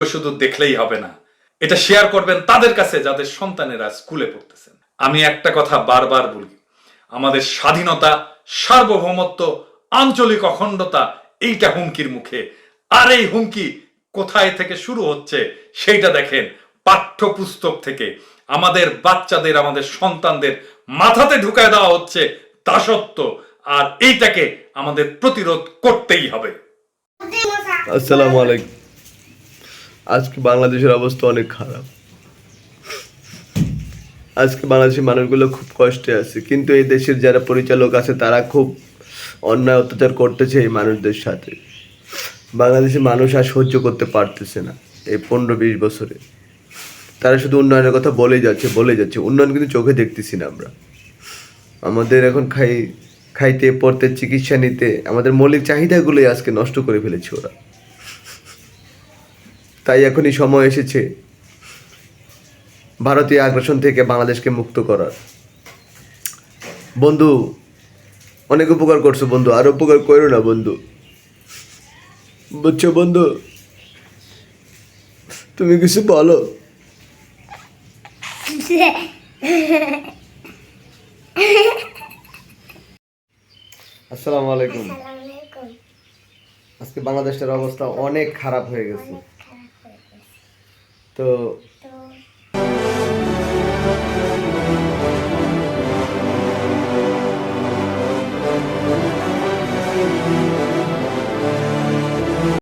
শুধু দেখলেই হবে না। এটা শেয়ার করবেন তাদের কাছে যাদের সন্তানেরা স্কুলে পড়তেছেন। আমি একটা কথা বারবার বলি, আমাদের স্বাধীনতা, সার্বভৌমত্ব, আঞ্চলিক অখণ্ডতা, এইটা হুমকির মুখে। আর এই হুমকি কোথায় থেকে শুরু হচ্ছে সেইটা দেখেন পাঠ্যপুস্তক থেকে। আমাদের বাচ্চাদের, আমাদের সন্তানদের মাথাতে ঢুকায় দেওয়া হচ্ছে দাসত্ব আর এইটাকে আমাদের প্রতিরোধ করতেই হবে। আসসালামু আলাইকুম। আজকে বাংলাদেশের অবস্থা অনেক খারাপ। আজকে বাংলাদেশের মানুষগুলো খুব কষ্টে আছে, কিন্তু এই দেশের যারা পরিচালক আছে, তারা খুব অন্যায় অত্যাচার করতেছে এই মানুষদের সাথে। বাংলাদেশের মানুষ আর সহ্য করতে পারতেছে না এই পনেরো বিশ বছরে। তারা শুধু উন্নয়নের কথা বলেই যাচ্ছে বলে যাচ্ছে। উন্নয়ন কিন্তু চোখে দেখতেছি না আমরা। আমাদের এখন খাই, খাইতে, পড়তে, চিকিৎসা নিতে, আমাদের মৌলিক চাহিদাগুলোই আজকে নষ্ট করে ফেলেছে ওরা। তাই এখনই সময় এসেছে ভারতীয় আগ্রাসন থেকে বাংলাদেশকে মুক্ত করার। বন্ধু অনেক উপকার করছ বন্ধু আর উপকার করো না বন্ধু। বুঝছ বন্ধু? তুমি কিছু বলো। আসসালামু আলাইকুম। আসসালামাইকুম আজকে বাংলাদেশের অবস্থা অনেক খারাপ হয়ে গেছে। 的。